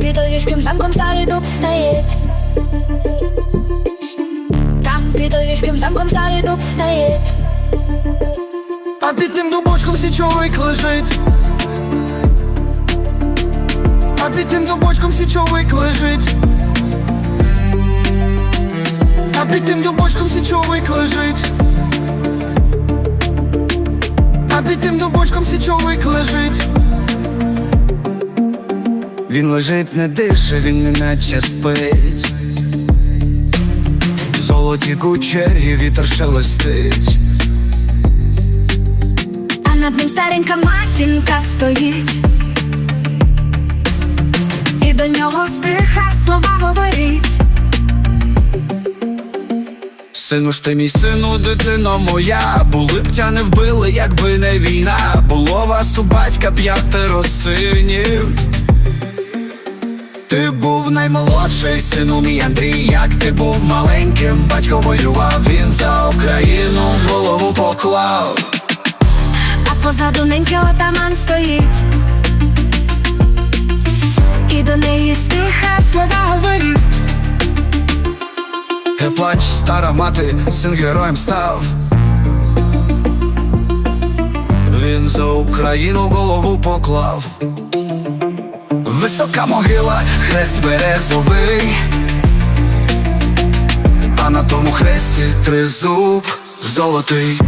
під Львівським замком старий дуб стає. Там під Львівським замком старий дуб стає. А під тим дубочком січовик лежить. А під тим дубочком січовик лежить. А під тим дубочком січовик лежить. А під тим дубочком січовик лежить. Він лежить, не дише, він неначе спить. Золоті кучері, вітер шелестить. А над ним старенька матінка стоїть. І до нього стиха слова говорить. Сину ж ти мій сину, дитино моя, були б тя не вбили, якби не війна. Було вас у батька п'ятеро синів. Ти був наймолодший, сину мій Андрій, як ти був маленьким, батько воював, він за Україну голову поклав. А позаду неньки отаман стоїть. І до неї стиха слова говорить. Не плач, стара мати, син героєм став. Він за Україну голову поклав. Висока могила, хрест березовий, а на тому хресті тризуб золотий.